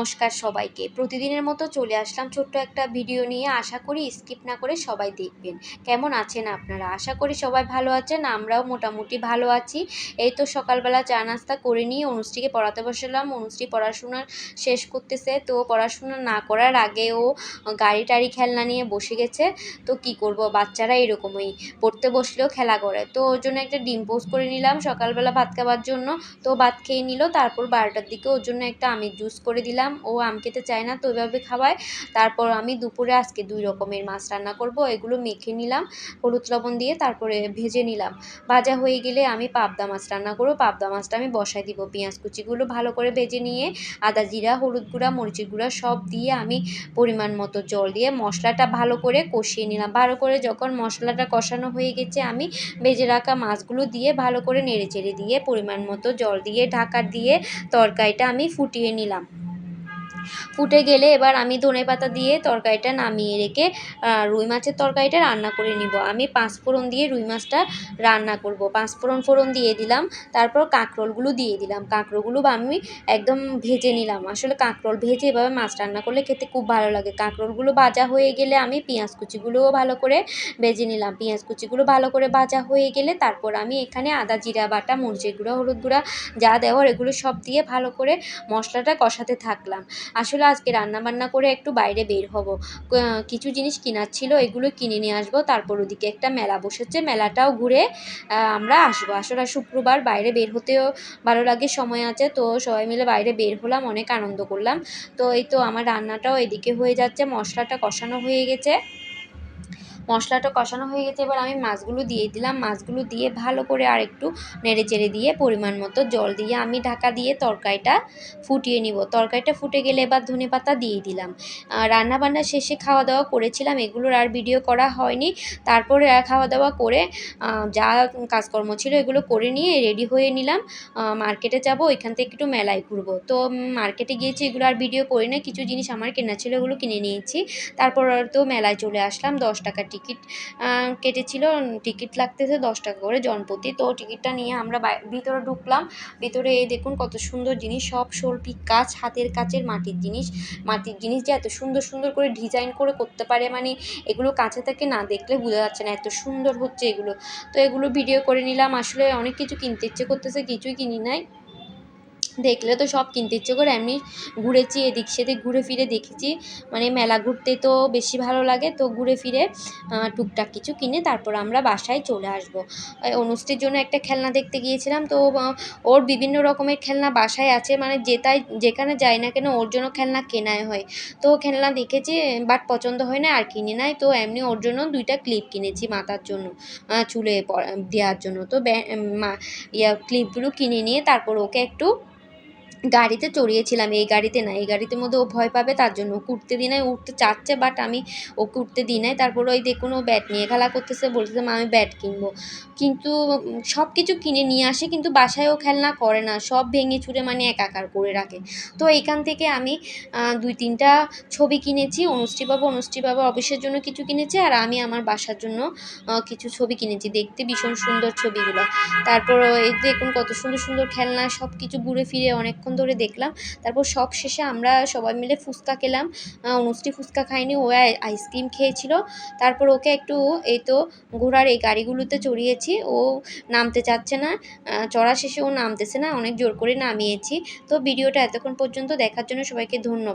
নমস্কার সবাইকে। প্রতিদিনের মতো চলে আসলাম ছোট্ট একটা ভিডিও নিয়ে। আশা করি স্কিপ না করে সবাই দেখবেন। কেমন আছেন আপনারা? আশা করি সবাই ভালো আছেন, আমরাও মোটামুটি ভালো আছি। এই তো সকালবেলা চা নাস্তা করে নিয়ে অনুষ্ঠিকে পড়াতে বসালাম। অনুষ্ঠি পড়াশোনা শেষ করতেছে, তো পড়াশোনা না করার আগে ও গাড়ি টাড়ি খেলনা নিয়ে বসে গেছে। তো কি করব? বাচ্চারা এরকমই পড়তে বসলেও খেলা করে। তো ওর জন্য একটা ডিম পোস্ট করে নিলাম। সকালবেলা ভাত খাবার জন্য। তো ভাত খেয়ে নিল, তারপর বারোটার দিকে ওর জন্য একটা আমের জুস করে দিলাম। ও আম খেতে চায় না তো ওইভাবে খাওয়ায়। তারপর আমি দুপুরে আজকে দুই রকমের মাছ রান্না করব, এগুলো মেখে নিলাম, হলুদ লবণ দিয়ে তারপরে ভেজে নিলাম। ভাজা হয়ে গেলে আমি পাবদা মাছ রান্না করব, পাবদা মাছটা আমি বসাই দিব পেঁয়াজ কুচিগুলো ভালো করে ভেজে নিয়ে, আদা জিরা, হলুদ গুঁড়া, মরিচের গুঁড়া সব দিয়ে আমি পরিমাণ মতো জল দিয়ে মশলাটা ভালো করে কষিয়ে নিলাম। ভালো করে যখন মশলাটা কষানো হয়ে গেছে, আমি ভেজে রাখা মাছগুলো দিয়ে ভালো করে নেড়ে চেড়ে দিয়ে পরিমাণ মতো জল দিয়ে, ঢাকা দিয়ে তরকারিটা আমি ফুটিয়ে নিলাম। ফুটে গেলে এবার আমি ধনে পাতা দিয়ে তরকারিটা নামিয়ে রেখে রুই মাছের তরকারিটা রান্না করে নিব। আমি পাঁচ ফোড়ন দিয়ে রুই মাছটা রান্না করব। পাঁচ ফোড়ন ফোড়ন দিয়ে দিলাম, তারপর কাঁকরোলগুলো দিয়ে দিলাম। কাঁকরোলগুলো আমি একদম ভেজে নিলাম। আসলে কাঁকরোল ভেজে এভাবে মাছ রান্না করলে খেতে খুব ভালো লাগে। কাঁকরোলগুলো ভাজা হয়ে গেলে আমি পেঁয়াজ কুচিগুলোও ভালো করে ভেজে নিলাম। পেঁয়াজ কুচিগুলো ভালো করে ভাজা হয়ে গেলে তারপর আমি এখানে আদা, জিরা বাটা, মরিচের গুঁড়া, হলুদ গুঁড়া যা দেওয়ার এগুলো সব দিয়ে ভালো করে মশলাটা কষাতে থাকলাম। আসলে আজকে রান্নাবান্না করে একটু বাইরে বের হব। কিছু জিনিস কেনার ছিল, এগুলো কিনে নিয়ে আসব। তারপর ওদিকে একটা মেলা বসেছে, মেলাটাও ঘুরে আমরা আসব। আসলে শুক্রবার বাইরে বের হতেও ভালো লাগে, সময় আছে, তো সবাই মিলে বাইরে বের হলাম, অনেক আনন্দ করলাম। তো এই তো আমার রান্নাটাও এদিকে হয়ে যাচ্ছে, মশলাটা কষানো হয়ে গেছে। মশলাটা কষানো হয়ে গেছে, এবার আমি মাছগুলো দিয়ে দিলাম। মাছগুলো দিয়ে ভালো করে আর একটু নেড়ে চেড়ে দিয়ে পরিমাণ মতো জল দিয়ে আমি ঢাকা দিয়ে তরকারিটা ফুটিয়ে নিব। তরকারিটা ফুটে গেলে এবার ধনে পাতা দিয়ে দিলাম। রান্না বান্না শেষে খাওয়া দাওয়া করেছিলাম, এগুলোর আর ভিডিও করা হয়নি। তারপরে খাওয়া দাওয়া করে যা কাজকর্ম ছিল এগুলো করে নিয়ে রেডি হয়ে নিলাম। মার্কেটে যাব, ওইখান থেকে একটু মেলায় ঘুরবো। তো মার্কেটে গিয়েছি, এগুলো আর ভিডিও করি না কিছু জিনিস আমার কেনা ছিল এগুলো কিনে নিয়েছি। তারপর তো মেলায় চলে আসলাম, দশ টাকা টিকিট কেটেছিল, টিকিট লাগতেছে দশ টাকা করে জনপ্রতি তো টিকিটটা নিয়ে আমরা ভিতরে ঢুকলাম। ভিতরে এই দেখুন কত সুন্দর জিনিস, সব শৈল্পিক কাজ হাতের কাছের মাটির জিনিস। মাটির জিনিস যে এত সুন্দর সুন্দর করে ডিজাইন করে করতে পারে মানে এগুলো কাছে থেকে না দেখলে বোঝা যাচ্ছে না, এত সুন্দর হচ্ছে এগুলো। তো এগুলো ভিডিও করে নিলাম। আসলে অনেক কিছু কিনতে ইচ্ছে করতেছে, কিছুই কিনি নাই। দেখলে তো সব কিনতে ইচ্ছে করে। এমনি ঘুরেছি এদিক সেদিক ঘুরে ফিরে দেখেছি। মানে মেলা ঘুরতে তো বেশি ভালো লাগে, তো ঘুরে ফিরে টুকটাক কিছু কিনে তারপর আমরা বাসায় চলে আসব। অনুষ্ঠির জন্য একটা খেলনা দেখতে গিয়েছিলাম, তো ওর বিভিন্ন রকমের খেলনা বাসায় আছে। মানে যেটাই যেখানে যায় না কেন ওর জন্য খেলনা কেনাই হয়। তো খেলনা দেখেছি, বাট পছন্দ হয় না, আর কিনে নাই। তো এমনি ওর জন্য দুইটা ক্লিপ কিনেছি মাথার জন্য চুলে দেওয়ার জন্য। তো ইয়া ক্লিপগুলো কিনে নিয়ে তারপর ওকে একটু গাড়িতে চড়িয়েছিলাম, এই গাড়িতে না, এই গাড়িতে মধ্যে ও ভয় পাবে তার জন্য। ওকে উঠতে দিই নাই উঠতে চাচ্ছে বাট আমি ওকে উঠতে দিই নাই। তারপর ওই দেখুন ও ব্যাট নিয়ে খেলা করতেছে, বলতেছে, মা, আমি ব্যাট কিনবো। কিন্তু সব কিছু কিনে নিয়ে আসে, কিন্তু বাসায় ও খেলনা করে না, সব ভেঙে চুরে মানে একাকার করে রাখে। তো এইখান থেকে আমি দুই তিনটা ছবি কিনেছি অনুশ্রী বাবা অনুশ্রী বাবা অফিসের জন্য কিছু কিনেছে, আর আমি আমার বাসার জন্য কিছু ছবি কিনেছি। দেখতে ভীষণ সুন্দর ছবিগুলো। তারপর এই দেখুন কত সুন্দর সুন্দর খেলনা সব কিছু ঘুরে ফিরে অনেকক্ষণ অনেকক্ষণ ধরে দেখলাম। তারপর সব শেষে আমরা সবাই মিলে ফুচকা খেলাম। অনুষ্ঠি ফুচকা খাইনি ও আইসক্রিম খেয়েছিল। তারপর ওকে একটু এই তো ঘোড়ার এই গাড়িগুলোতে চড়িয়েছি। ও নামতে চাচ্ছে না। চড়া শেষে ও নামতেছে না, অনেক জোর করে নামিয়েছি। তো ভিডিওটা এতক্ষণ পর্যন্ত দেখার জন্য সবাইকে ধন্যবাদ।